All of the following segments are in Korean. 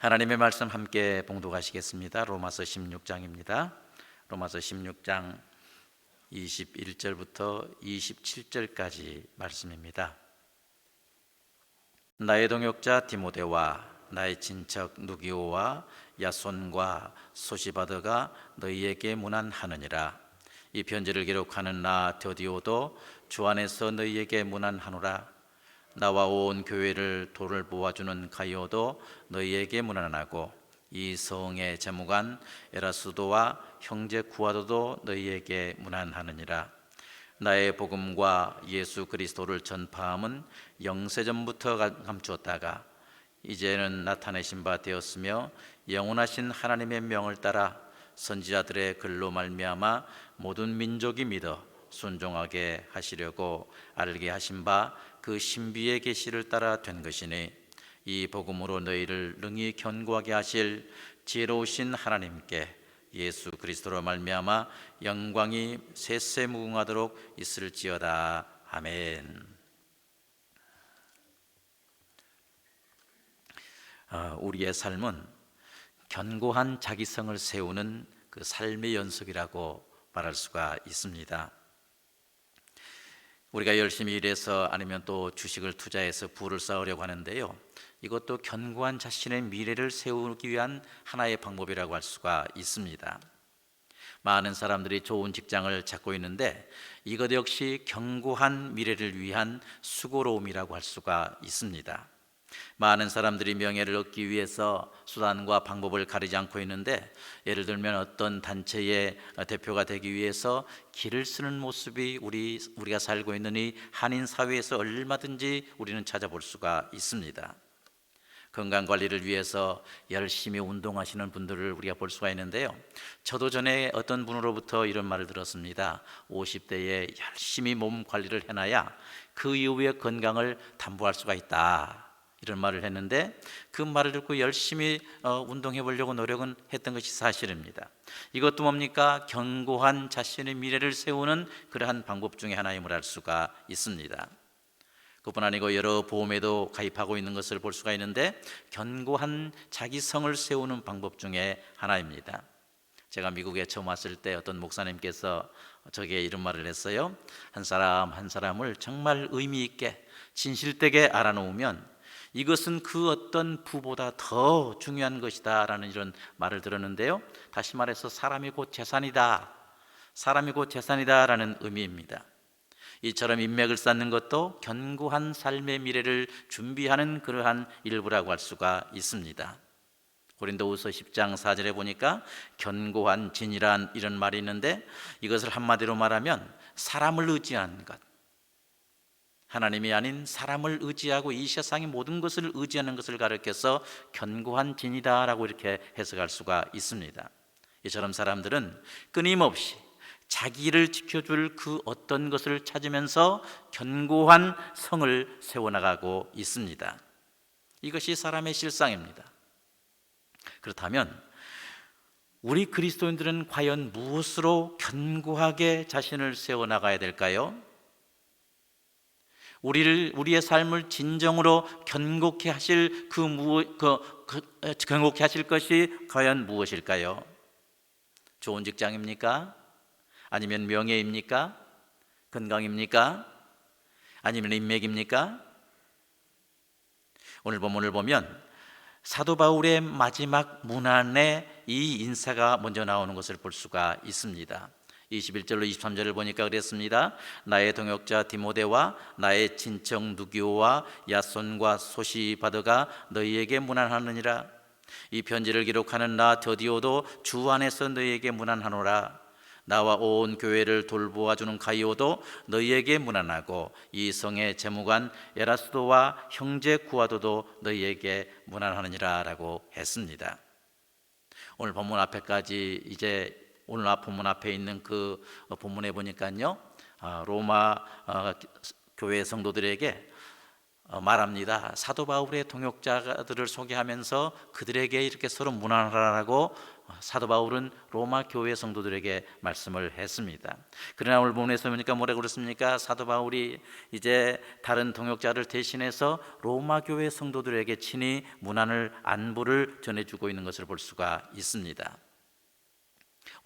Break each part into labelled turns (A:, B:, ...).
A: 하나님의 말씀 함께 봉독하시겠습니다. 로마서 16장입니다. 로마서 16장 21절부터 27절까지 말씀입니다. 나의 동역자 디모데와 나의 친척 누기오와 야손과 소시바드가 너희에게 문안하느니라. 이 편지를 기록하는 나 드디오도 주 안에서 너희에게 문안하노라. 나와 온 교회를 돌을 보아주는 가이오도 너희에게 문안하고 이 성의 재무관 에라스도와 형제 구하도도 너희에게 문안하느니라. 나의 복음과 예수 그리스도를 전파함은 영세전부터 감추었다가 이제는 나타내신 바 되었으며 영원하신 하나님의 명을 따라 선지자들의 글로 말미암아 모든 민족이 믿어 순종하게 하시려고 알게 하신 바 그 신비의 계시를 따라 된 것이니 이 복음으로 너희를 능히 견고하게 하실 지혜로우신 하나님께 예수 그리스도로 말미암아 영광이 셋세 무궁하도록 있을지어다 아멘. 아, 우리의 삶은 견고한 자기성을 세우는 그 삶의 연속이라고 말할 수가 있습니다. 우리가 열심히 일해서 아니면 또 주식을 투자해서 부를 쌓으려고 하는데요. 이것도 견고한 자신의 미래를 세우기 위한 하나의 방법이라고 할 수가 있습니다. 많은 사람들이 좋은 직장을 찾고 있는데 이것 역시 견고한 미래를 위한 수고로움이라고 할 수가 있습니다. 많은 사람들이 명예를 얻기 위해서 수단과 방법을 가리지 않고 있는데 예를 들면 어떤 단체의 대표가 되기 위해서 길을 쓰는 모습이 우리 우리가 살고 있는 이 한인 사회에서 얼마든지 우리는 찾아볼 수가 있습니다. 건강 관리를 위해서 열심히 운동하시는 분들을 우리가 볼 수가 있는데요. 저도 전에 어떤 분으로부터 이런 말을 들었습니다. 50대에 열심히 몸 관리를 해놔야 그 이후에 건강을 담보할 수가 있다. 이런 말을 했는데 그 말을 듣고 열심히 어, 운동해 보려고 노력은 했던 것이 사실입니다. 이것도 뭡니까? 견고한 자신의 미래를 세우는 그러한 방법 중에 하나임을 알 수가 있습니다. 그뿐 아니고 여러 보험에도 가입하고 있는 것을 볼 수가 있는데 견고한 자기성을 세우는 방법 중에 하나입니다. 제가 미국에 처음 왔을 때 어떤 목사님께서 저게 이런 말을 했어요. 한 사람 한 사람을 정말 의미 있게 진실되게 알아놓으면 이것은 그 어떤 부보다 더 중요한 것이다라는 이런 말을 들었는데요. 다시 말해서 사람이 곧 재산이다. 사람이 곧 재산이다라는 의미입니다. 이처럼 인맥을 쌓는 것도 견고한 삶의 미래를 준비하는 그러한 일부라고 할 수가 있습니다. 고린도후서 10장 4절에 보니까 견고한 진이란 이런 말이 있는데 이것을 한마디로 말하면 사람을 의지하는 것. 하나님이 아닌 사람을 의지하고 이 세상의 모든 것을 의지하는 것을 가르켜서 견고한 진이다라고 이렇게 해석할 수가 있습니다. 이처럼 사람들은 끊임없이 자기를 지켜줄 그 어떤 것을 찾으면서 견고한 성을 세워나가고 있습니다. 이것이 사람의 실상입니다. 그렇다면 우리 그리스도인들은 과연 무엇으로 견고하게 자신을 세워나가야 될까요? 우리를 우리의 삶을 진정으로 견고케 하실 그, 무, 그, 그 견고케 하실 것이 과연 무엇일까요? 좋은 직장입니까? 아니면 명예입니까? 건강입니까? 아니면 인맥입니까? 오늘 본문을 보면 사도 바울의 마지막 문안에 이 인사가 먼저 나오는 것을 볼 수가 있습니다. 21절로 23절을 보니까 그랬습니다. 나의 동역자 디모데와 나의 친척 누기오와 야손과 소시바드가 너희에게 문안하느니라. 이 편지를 기록하는 나 더디오도 주 안에서 너희에게 문안하노라. 나와 온 교회를 돌보아 주는 가이오도 너희에게 문안하고 이 성의 재무관 에라스도와 형제 구아도도 너희에게 문안하느니라라고 했습니다. 오늘 본문 앞에까지 이제 오늘 본문 앞에 있는 그 본문에 보니까요 아, 로마 아, 교회 성도들에게 어, 말합니다. 사도 바울의 동역자들을 소개하면서 그들에게 이렇게 서로 문안하라고 사도 바울은 로마 교회 성도들에게 말씀을 했습니다. 그러나 오늘 본문에서 보니까 뭐라고 그랬습니까? 사도 바울이 이제 다른 동역자를 대신해서 로마 교회 성도들에게 친히 문안을 안부를 전해주고 있는 것을 볼 수가 있습니다.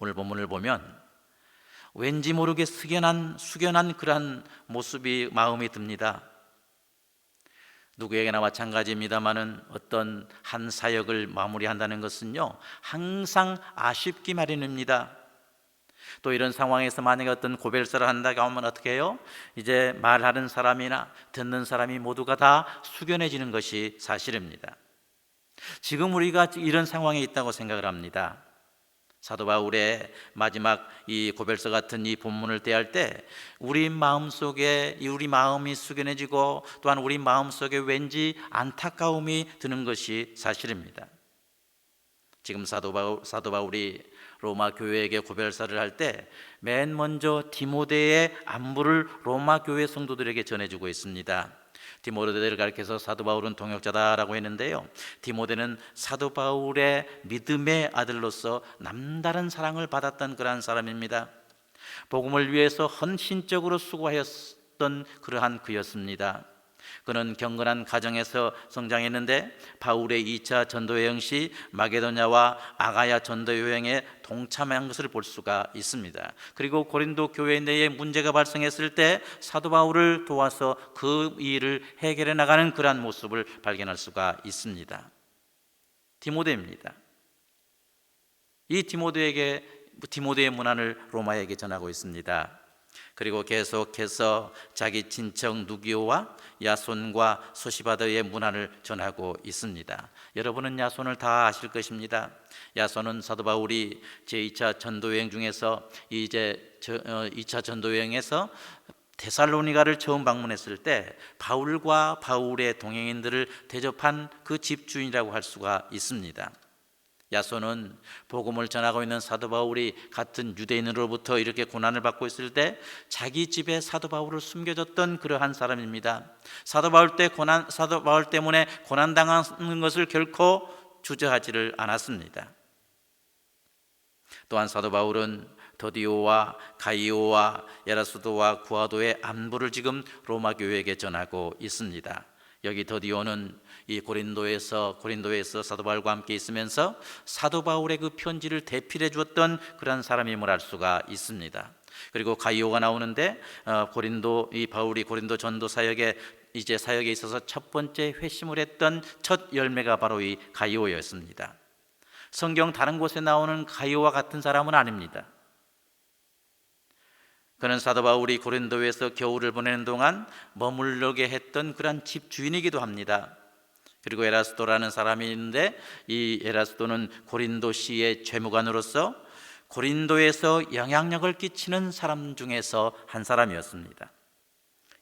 A: 오늘 본문을 보면 왠지 모르게 숙연한 숙연한 그러한 모습이 마음이 듭니다. 누구에게나 마찬가지입니다만은 어떤 한 사역을 마무리한다는 것은요 항상 아쉽기 마련입니다. 또 이런 상황에서 만약에 어떤 고별사를 한다고 하면 어떻게 해요? 이제 말하는 사람이나 듣는 사람이 모두가 다 숙연해지는 것이 사실입니다. 지금 우리가 이런 상황에 있다고 생각을 합니다. 사도 바울의 마지막 이 고별서 같은 이 본문을 대할 때 우리 마음 속에 우리 마음이 숙연해지고 또한 우리 마음 속에 왠지 안타까움이 드는 것이 사실입니다. 지금 사도 바울 사도 바울이 로마 교회에게 고별사를 할 때 맨 먼저 디모데의 안부를 로마 교회 성도들에게 전해주고 있습니다. 디모데를 가리켜서 사도 바울은 동역자다라고 했는데요. 디모데는 사도 바울의 믿음의 아들로서 남다른 사랑을 받았던 그러한 사람입니다. 복음을 위해서 헌신적으로 수고하였던 그러한 그였습니다. 그는 경건한 가정에서 성장했는데 바울의 2차 전도 여행 시 마게도냐와 아가야 전도 여행에 동참한 것을 볼 수가 있습니다. 그리고 고린도 교회 내에 문제가 발생했을 때 사도 바울을 도와서 그 일을 해결해 나가는 그러한 모습을 발견할 수가 있습니다. 디모데입니다. 이 디모데에게 디모데의 문안을 로마에게 전하고 있습니다. 그리고 계속해서 자기 친척 누기오와 야손과 소시바드의 문안을 전하고 있습니다. 여러분은 야손을 다 아실 것입니다. 야손은 사도 바울이 제2차 전도 여행 중에서 이제 2차 어, 전도 여행에서 데살로니가를 처음 방문했을 때 바울과 바울의 동행인들을 대접한 그 집주인이라고 할 수가 있습니다. 야손은 복음을 전하고 있는 사도 바울이 같은 유대인으로부터 이렇게 고난을 받고 있을 때 자기 집에 사도 바울을 숨겨줬던 그러한 사람입니다. 사도 바울 때 고난 사도 바울 때문에 고난 당하는 것을 결코 주저하지를 않았습니다. 또한 사도 바울은 더디오와 가이오와 에라스도와 구아도의 안부를 지금 로마 교회에게 전하고 있습니다. 여기 더디오는 이 고린도에서 고린도에서 사도 바울과 함께 있으면서 사도 바울의 그 편지를 대필해 주었던 그런 사람임을 알 수가 있습니다. 그리고 가이오가 나오는데 어, 고린도 이 바울이 고린도 전도 사역에 이제 사역에 있어서 첫 번째 회심을 했던 첫 열매가 바로 이 가이오였습니다. 성경 다른 곳에 나오는 가이오와 같은 사람은 아닙니다. 그는 사도 바울이 고린도에서 겨울을 보내는 동안 머물러게 했던 그러한 집 주인이기도 합니다. 그리고 에라스도라는 사람이 있는데 이 에라스도는 고린도시의 죄무관으로서 고린도에서 영향력을 끼치는 사람 중에서 한 사람이었습니다.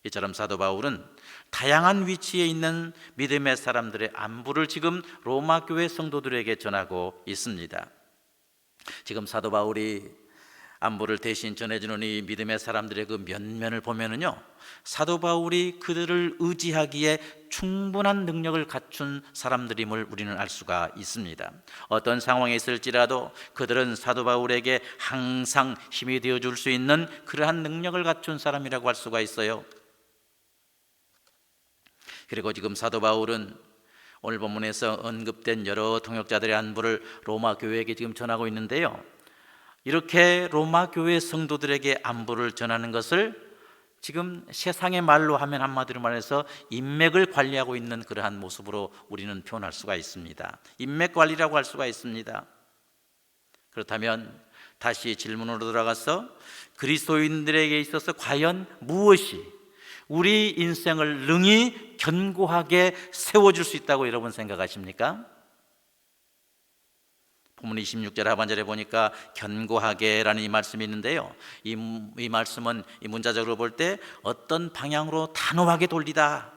A: 이처럼 사도 바울은 다양한 위치에 있는 믿음의 사람들의 안부를 지금 로마 교회 성도들에게 전하고 있습니다. 지금 사도 바울이 안부를 대신 전해주는 이 믿음의 사람들의 그 면면을 보면은요, 사도 바울이 그들을 의지하기에 충분한 능력을 갖춘 사람들임을 우리는 알 수가 있습니다. 어떤 상황에 있을지라도 그들은 사도 바울에게 항상 힘이 되어 줄 수 있는 그러한 능력을 갖춘 사람이라고 할 수가 있어요. 그리고 지금 사도 바울은 오늘 본문에서 언급된 여러 통역자들의 안부를 로마 교회에게 지금 전하고 있는데요. 이렇게 로마 교회 성도들에게 안부를 전하는 것을 지금 세상의 말로 하면 한마디로 말해서 인맥을 관리하고 있는 그러한 모습으로 우리는 표현할 수가 있습니다. 인맥 관리라고 할 수가 있습니다. 그렇다면 다시 질문으로 돌아가서 그리스도인들에게 있어서 과연 무엇이 우리 인생을 능히 견고하게 세워줄 수 있다고 여러분 생각하십니까? 본문 26절 하반절에 보니까 견고하게라는 이 말씀이 있는데요. 이, 이 말씀은 이 문자적으로 볼 때 어떤 방향으로 단호하게 돌리다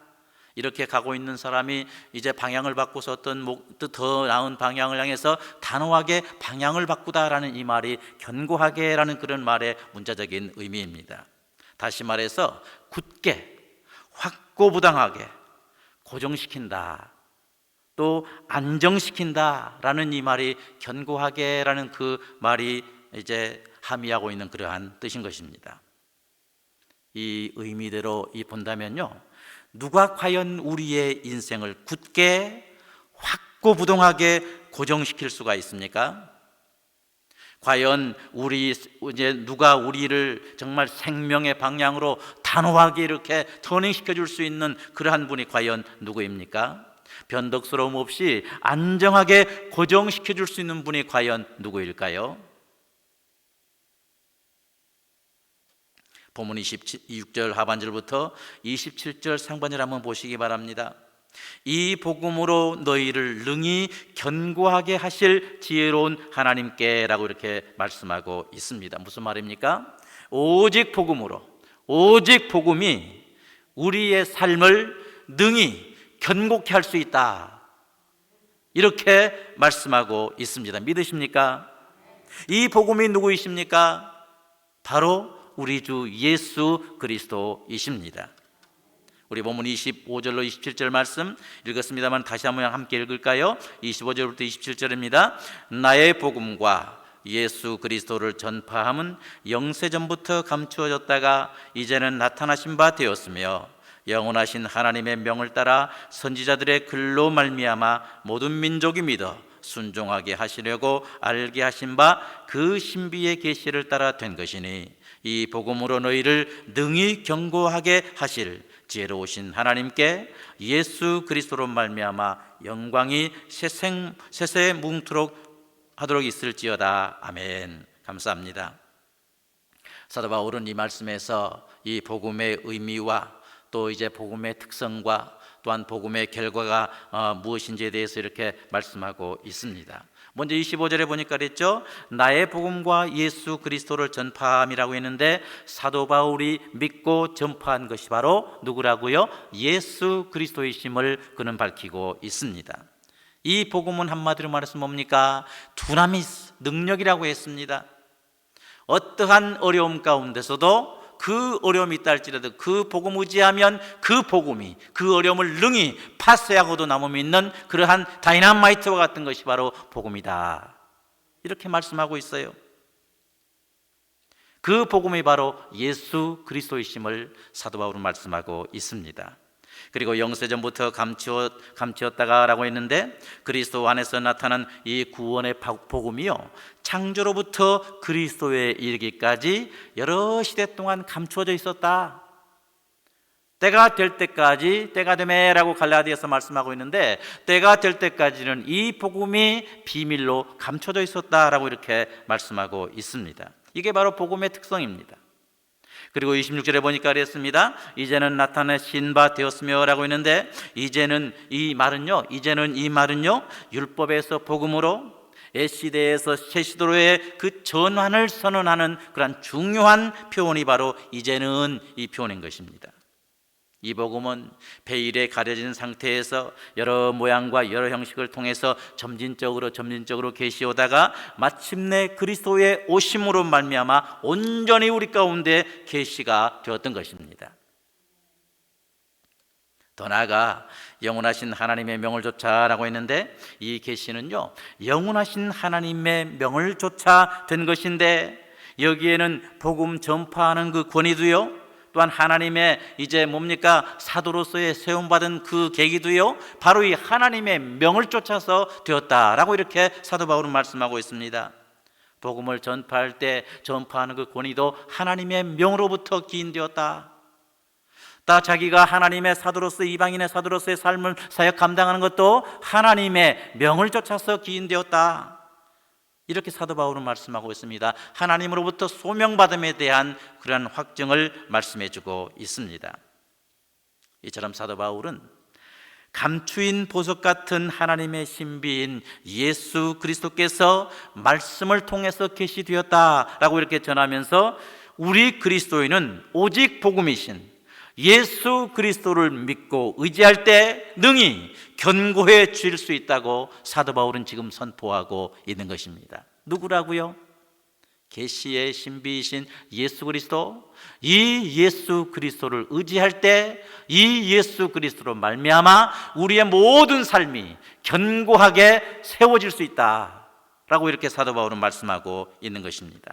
A: 이렇게 가고 있는 사람이 이제 방향을 바꿔서 어떤 더 나은 방향을 향해서 단호하게 방향을 바꾸다라는 이 말이 견고하게라는 그런 말의 문자적인 의미입니다. 다시 말해서 굳게 확고부당하게 고정시킨다. 또 안정시킨다라는 이 말이 견고하게라는 그 말이 이제 함의하고 있는 그러한 뜻인 것입니다. 이 의미대로 이 본다면요. 누가 과연 우리의 인생을 굳게 확고부동하게 고정시킬 수가 있습니까? 과연 우리 이제 누가 우리를 정말 생명의 방향으로 단호하게 이렇게 터닝시켜 줄 수 있는 그러한 분이 과연 누구입니까? 변덕스러움 없이 안정하게 고정시켜 줄 수 있는 분이 과연 누구일까요? 본문 26절 하반절부터 27절 상반절 한번 보시기 바랍니다. 이 복음으로 너희를 능히 견고하게 하실 지혜로운 하나님께라고 이렇게 말씀하고 있습니다. 무슨 말입니까? 오직 복음으로 오직 복음이 우리의 삶을 능히 견고케 할 수 있다. 이렇게 말씀하고 있습니다. 믿으십니까? 이 복음이 누구이십니까? 바로 우리 주 예수 그리스도이십니다. 우리 본문 25절로 27절 말씀 읽었습니다만 다시 한번 함께 읽을까요? 25절부터 27절입니다. 나의 복음과 예수 그리스도를 전파함은 영세 전부터 감추어졌다가 이제는 나타나신 바 되었으며 영원하신 하나님의 명을 따라 선지자들의 글로 말미암아 모든 민족이 믿어 순종하게 하시려고 알게 하신 바 그 신비의 계시를 따라 된 것이니 이 복음으로 너희를 능히 견고하게 하실 지혜로우신 하나님께 예수 그리스도로 말미암아 영광이 세생 세세 뭉토록 하도록 있을지어다 아멘 감사합니다. 사도 바울은 이 말씀에서 이 복음의 의미와 또 이제 복음의 특성과 또한 복음의 결과가 어, 무엇인지에 대해서 이렇게 말씀하고 있습니다. 먼저 25절에 보니까 그랬죠. 나의 복음과 예수 그리스도를 전파함이라고 했는데 사도 바울이 믿고 전파한 것이 바로 누구라고요? 예수 그리스도이심을 그는 밝히고 있습니다. 이 복음은 한마디로 말해서 뭡니까? 두나미스 능력이라고 했습니다. 어떠한 어려움 가운데서도 그 어려움이 있다 할지라도 그 복음 의지하면 그 복음이 그 어려움을 능히 파쇄하고도 남음이 있는 그러한 다이나마이트와 같은 것이 바로 복음이다. 이렇게 말씀하고 있어요. 그 복음이 바로 예수 그리스도이심을 사도 바울은 말씀하고 있습니다. 그리고 영세전부터 감추어, 감추었다가라고 했는데 그리스도 안에서 나타난 이 구원의 복음이요 창조로부터 그리스도에 이르기까지 여러 시대 동안 감추어져 있었다. 때가 될 때까지 때가 되매라고 갈라디아서 말씀하고 있는데 때가 될 때까지는 이 복음이 비밀로 감춰져 있었다라고 이렇게 말씀하고 있습니다. 이게 바로 복음의 특성입니다. 그리고 26절에 보니까 그랬습니다. 이제는 나타내신 바 되었으며라고 했는데 이제는 이 말은요. 이제는 이 말은요. 율법에서 복음으로 애시대에서 새시도로의 그 전환을 선언하는 그러한 중요한 표현이 바로 이제는 이 표현인 것입니다. 이 복음은 베일에 가려진 상태에서 여러 모양과 여러 형식을 통해서 점진적으로 점진적으로 계시오다가 마침내 그리스도의 오심으로 말미암아 온전히 우리 가운데 계시가 되었던 것입니다. 더 나아가 영원하신 하나님의 명을 쫓아라고 했는데 이 계시는요 영원하신 하나님의 명을 쫓아 된 것인데 여기에는 복음 전파하는 그 권위도요 또한 하나님의 이제 뭡니까 사도로서의 세움 받은 그 계기도요 바로 이 하나님의 명을 쫓아서 되었다라고 이렇게 사도 바울은 말씀하고 있습니다. 복음을 전파할 때 전파하는 그 권위도 하나님의 명으로부터 기인되었다. 다 자기가 하나님의 사도로서 이방인의 사도로서의 삶을 사역 감당하는 것도 하나님의 명을 쫓아서 기인되었다. 이렇게 사도 바울은 말씀하고 있습니다. 하나님으로부터 소명받음에 대한 그러한 확증을 말씀해 주고 있습니다. 이처럼 사도 바울은 감추인 보석 같은 하나님의 신비인 예수 그리스도께서 말씀을 통해서 계시되었다라고 이렇게 전하면서 우리 그리스도인은 오직 복음이신 예수 그리스도를 믿고 의지할 때 능히 견고해질 수 있다고 사도 바울은 지금 선포하고 있는 것입니다. 누구라고요? 계시의 신비이신 예수 그리스도 이 예수 그리스도를 의지할 때 이 예수 그리스도로 말미암아 우리의 모든 삶이 견고하게 세워질 수 있다라고 이렇게 사도 바울은 말씀하고 있는 것입니다.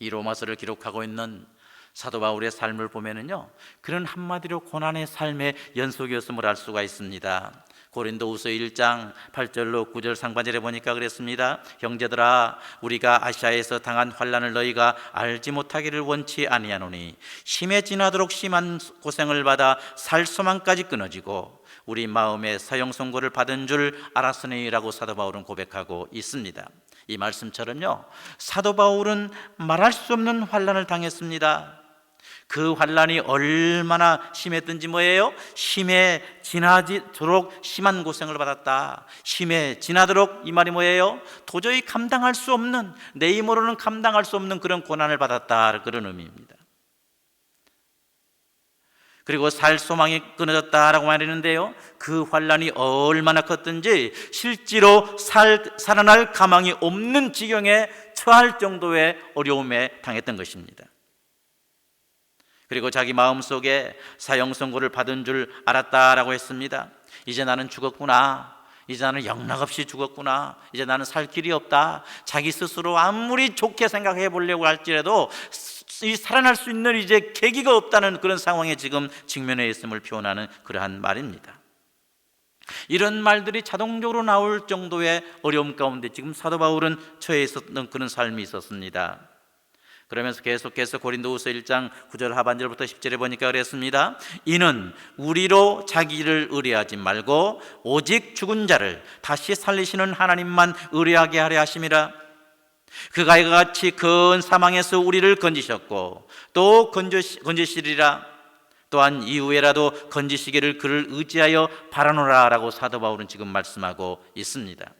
A: 이 로마서를 기록하고 있는 사도 바울의 삶을 보면은요 그런 한마디로 고난의 삶의 연속이었음을 알 수가 있습니다. 고린도후서 1장 8절로 9절 상반절에 보니까 그랬습니다. 형제들아 우리가 아시아에서 당한 환란을 너희가 알지 못하기를 원치 아니하노니 심해 지나도록 심한 고생을 받아 살 소망까지 끊어지고 우리 마음에 사형 선고를 받은 줄 알았으니라고 사도 바울은 고백하고 있습니다. 이 말씀처럼요. 사도 바울은 말할 수 없는 환란을 당했습니다. 그 환란이 얼마나 심했든지 뭐예요? 심해 지나도록 심한 고생을 받았다. 심해 지나도록 이 말이 뭐예요? 도저히 감당할 수 없는 내 힘으로는 감당할 수 없는 그런 고난을 받았다. 그런 의미입니다. 그리고 살 소망이 끊어졌다라고 말했는데요. 그 환란이 얼마나 컸든지 실제로 살, 살아날 가망이 없는 지경에 처할 정도의 어려움에 당했던 것입니다. 그리고 자기 마음속에 사형 선고를 받은 줄 알았다라고 했습니다. 이제 나는 죽었구나. 이제 나는 영락없이 죽었구나. 이제 나는 살 길이 없다. 자기 스스로 아무리 좋게 생각해 보려고 할지라도 이 살아날 수 있는 이제 계기가 없다는 그런 상황에 지금 직면해 있음을 표현하는 그러한 말입니다. 이런 말들이 자동적으로 나올 정도의 어려움 가운데 지금 사도 바울은 처해 있었던 그런 삶이 있었습니다. 그러면서 계속해서 고린도후서 1장 9절 하반절부터 10절에 보니까 그랬습니다. 이는 우리로 자기를 의뢰하지 말고 오직 죽은 자를 다시 살리시는 하나님만 의뢰하게 하려 하심이라. 그가 이와 같이 큰 사망에서 우리를 건지셨고 또 건지시, 건지시리라. 또한 이후에라도 건지시기를 그를 의지하여 바라노라라고 사도 바울은 지금 말씀하고 있습니다.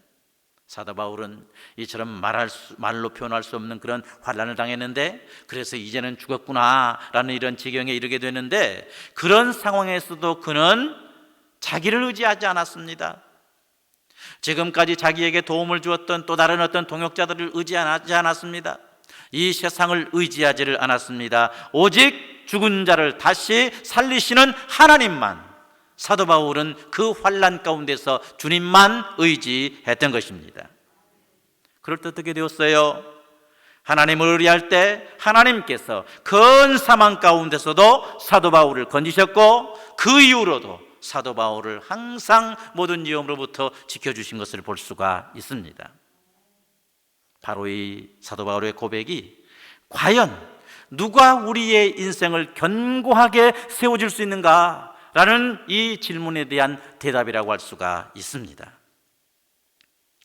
A: 사도 바울은 이처럼 말할 수, 말로 표현할 수 없는 그런 환란을 당했는데 그래서 이제는 죽었구나라는 이런 지경에 이르게 되는데 그런 상황에서도 그는 자기를 의지하지 않았습니다. 지금까지 자기에게 도움을 주었던 또 다른 어떤 동역자들을 의지하지 않았습니다. 이 세상을 의지하지를 않았습니다. 오직 죽은 자를 다시 살리시는 하나님만 사도 바울은 그 환란 가운데서 주님만 의지했던 것입니다. 그럴 때 어떻게 되었어요? 하나님을 의뢰할 때 하나님께서 큰 사망 가운데서도 사도 바울을 건지셨고 그 이후로도 사도 바울을 항상 모든 위험으로부터 지켜주신 것을 볼 수가 있습니다. 바로 이 사도 바울의 고백이 과연 누가 우리의 인생을 견고하게 세워줄 수 있는가? 라는 이 질문에 대한 대답이라고 할 수가 있습니다.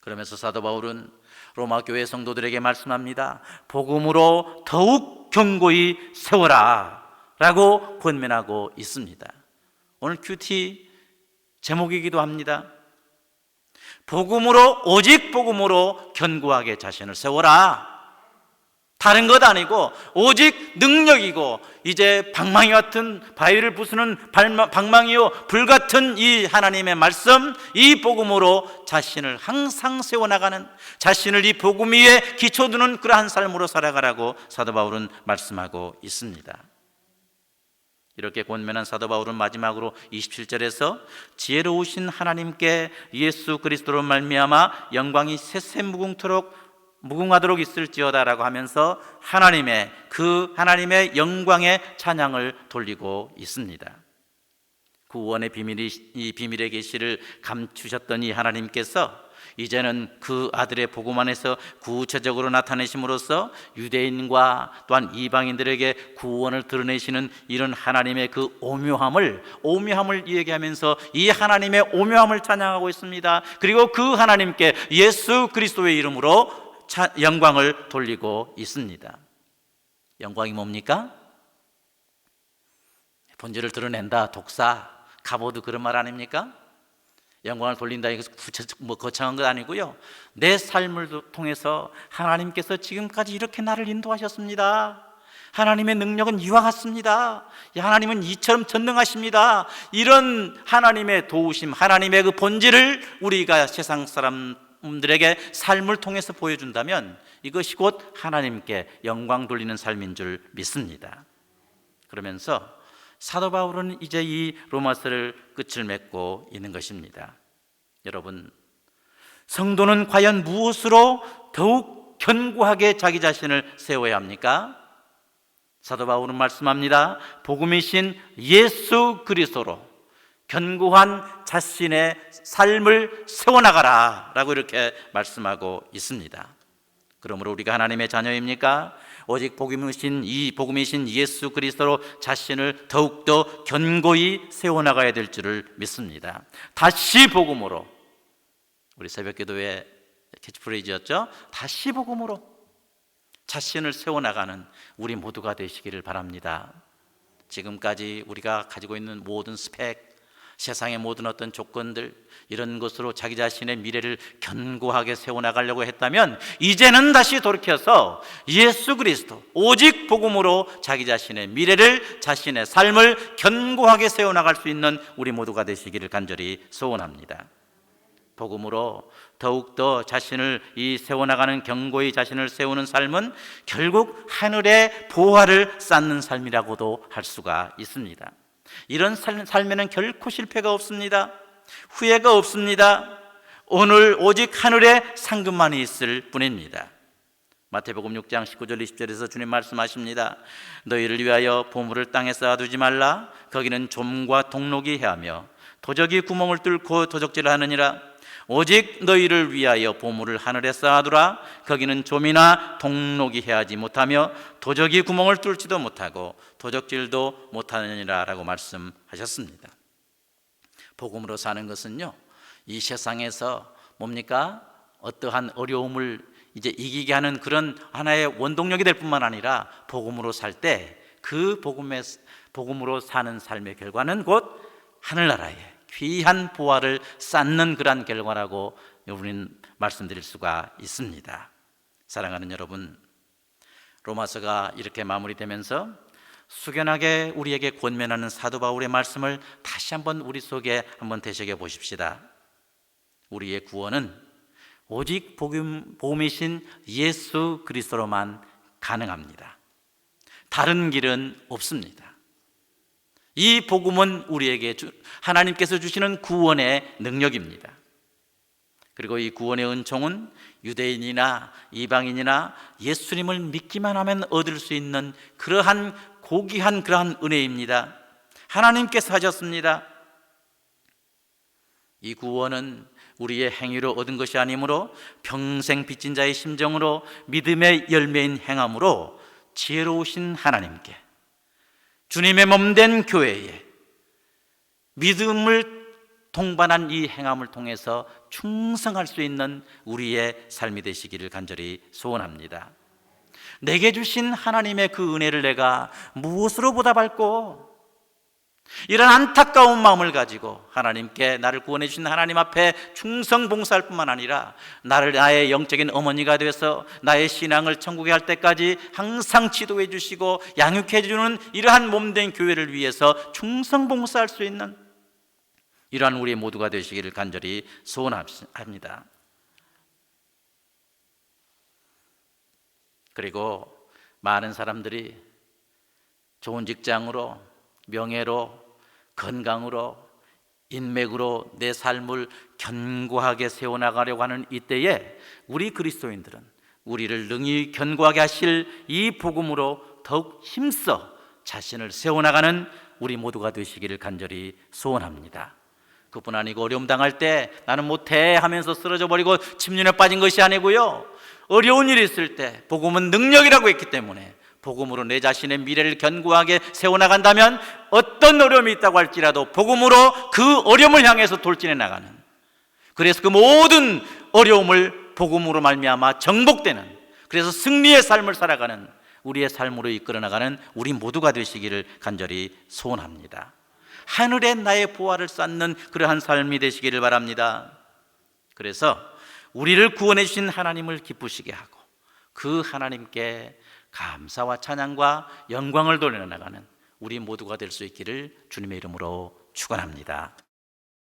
A: 그러면서 사도 바울은 로마 교회 성도들에게 말씀합니다. 복음으로 더욱 견고히 세워라 라고 권면하고 있습니다. 오늘 큐티 제목이기도 합니다. 복음으로 오직 복음으로 견고하게 자신을 세워라. 다른 것 아니고 오직 능력이고 이제 방망이 같은 바위를 부수는 방망이요 불 같은 이 하나님의 말씀 이 복음으로 자신을 항상 세워나가는 자신을 이 복음 위에 기초두는 그러한 삶으로 살아가라고 사도 바울은 말씀하고 있습니다. 이렇게 권면한 사도 바울은 마지막으로 27절에서 지혜로우신 하나님께 예수 그리스도로 말미암아 영광이 새샘무궁토록 무궁하도록 있을지어다라고 하면서 하나님의 그 하나님의 영광의 찬양을 돌리고 있습니다. 구원의 비밀이 이 비밀의 계시를 감추셨던 이 하나님께서 이제는 그 아들의 복음 안에서 구체적으로 나타내심으로써 유대인과 또한 이방인들에게 구원을 드러내시는 이런 하나님의 그 오묘함을 오묘함을 얘기하면서 이 하나님의 오묘함을 찬양하고 있습니다. 그리고 그 하나님께 예수 그리스도의 이름으로 영광을 돌리고 있습니다. 영광이 뭡니까? 본질을 드러낸다, 독사, 가보드 그런 말 아닙니까? 영광을 돌린다 이거 뭐 거창한 것 아니고요. 내 삶을 통해서 하나님께서 지금까지 이렇게 나를 인도하셨습니다. 하나님의 능력은 이와 같습니다. 하나님은 이처럼 전능하십니다. 이런 하나님의 도우심, 하나님의 그 본질을 우리가 세상 사람 사람들에게 삶을 통해서 보여준다면 이것이 곧 하나님께 영광 돌리는 삶인 줄 믿습니다. 그러면서 사도 바울은 이제 이 로마서를 끝을 맺고 있는 것입니다. 여러분, 성도는 과연 무엇으로 더욱 견고하게 자기 자신을 세워야 합니까? 사도 바울은 말씀합니다. 복음이신 예수 그리스도로 견고한 자신의 삶을 세워나가라 라고 이렇게 말씀하고 있습니다. 그러므로 우리가 하나님의 자녀입니까? 오직 복음이신 이 복음이신 예수 그리스도로 자신을 더욱더 견고히 세워나가야 될 줄을 믿습니다. 다시 복음으로 우리 새벽 기도의 캐치프레이즈였죠. 다시 복음으로 자신을 세워나가는 우리 모두가 되시기를 바랍니다. 지금까지 우리가 가지고 있는 모든 스펙, 세상의 모든 어떤 조건들 이런 것으로 자기 자신의 미래를 견고하게 세워나가려고 했다면 이제는 다시 돌이켜서 예수 그리스도 오직 복음으로 자기 자신의 미래를 자신의 삶을 견고하게 세워나갈 수 있는 우리 모두가 되시기를 간절히 소원합니다. 복음으로 더욱더 자신을 이 세워나가는 경고히 자신을 세우는 삶은 결국 하늘의 보화를 쌓는 삶이라고도 할 수가 있습니다. 이런 삶, 삶에는 결코 실패가 없습니다. 후회가 없습니다. 오늘 오직 하늘의 상급만이 있을 뿐입니다. 마태복음 6장 19절 20절에서 주님 말씀하십니다. 너희를 위하여 보물을 땅에 쌓아두지 말라. 거기는 좀과 동록이 해하며 도적이 구멍을 뚫고 도적질을 하느니라. 오직 너희를 위하여 보물을 하늘에 쌓아두라. 거기는 좀이나 동록이 해하지 못하며 도적이 구멍을 뚫지도 못하고 도적질도 못하느니라라고 말씀하셨습니다. 복음으로 사는 것은요, 이 세상에서 뭡니까? 어떠한 어려움을 이제 이기게 하는 그런 하나의 원동력이 될 뿐만 아니라 복음으로 살 때 그 복음의 복음으로 사는 삶의 결과는 곧 하늘나라에 귀한 보화를 쌓는 그러한 결과라고 우리는 말씀드릴 수가 있습니다. 사랑하는 여러분, 로마서가 이렇게 마무리되면서 숙연하게 우리에게 권면하는 사도 바울의 말씀을 다시 한번 우리 속에 한번 되새겨 보십시다. 우리의 구원은 오직 복음, 복음이신 예수 그리스도로만 가능합니다. 다른 길은 없습니다. 이 복음은 우리에게 주, 하나님께서 주시는 구원의 능력입니다. 그리고 이 구원의 은총은 유대인이나 이방인이나 예수님을 믿기만 하면 얻을 수 있는 그러한 고귀한 그러한 은혜입니다. 하나님께서 하셨습니다. 이 구원은 우리의 행위로 얻은 것이 아니므로 평생 빚진 자의 심정으로 믿음의 열매인 행함으로 지혜로우신 하나님께 주님의 몸된 교회에 믿음을 동반한 이 행함을 통해서 충성할 수 있는 우리의 삶이 되시기를 간절히 소원합니다. 내게 주신 하나님의 그 은혜를 내가 무엇으로 보답할꼬? 이런 안타까운 마음을 가지고 하나님께 나를 구원해 주신 하나님 앞에 충성 봉사할 뿐만 아니라 나를 나의 영적인 어머니가 돼서 나의 신앙을 천국에 할 때까지 항상 지도해 주시고 양육해 주는 이러한 몸된 교회를 위해서 충성 봉사할 수 있는 이러한 우리 모두가 되시기를 간절히 소원합니다. 그리고 많은 사람들이 좋은 직장으로 명예로 건강으로 인맥으로 내 삶을 견고하게 세워나가려고 하는 이때에 우리 그리스도인들은 우리를 능히 견고하게 하실 이 복음으로 더욱 힘써 자신을 세워나가는 우리 모두가 되시기를 간절히 소원합니다. 그뿐 아니고 어려움 당할 때 나는 못해 하면서 쓰러져 버리고 침륜에 빠진 것이 아니고요. 어려운 일이 있을 때 복음은 능력이라고 했기 때문에 복음으로 내 자신의 미래를 견고하게 세워나간다면 어떤 어려움이 있다고 할지라도 복음으로 그 어려움을 향해서 돌진해 나가는 그래서 그 모든 어려움을 복음으로 말미암아 정복되는 그래서 승리의 삶을 살아가는 우리의 삶으로 이끌어 나가는 우리 모두가 되시기를 간절히 소원합니다. 하늘에 나의 보화를 쌓는 그러한 삶이 되시기를 바랍니다. 그래서 우리를 구원해 주신 하나님을 기쁘시게 하고 그 하나님께 감사와 찬양과 영광을 돌려 나가는 우리 모두가 될 수 있기를 주님의 이름으로 축원합니다.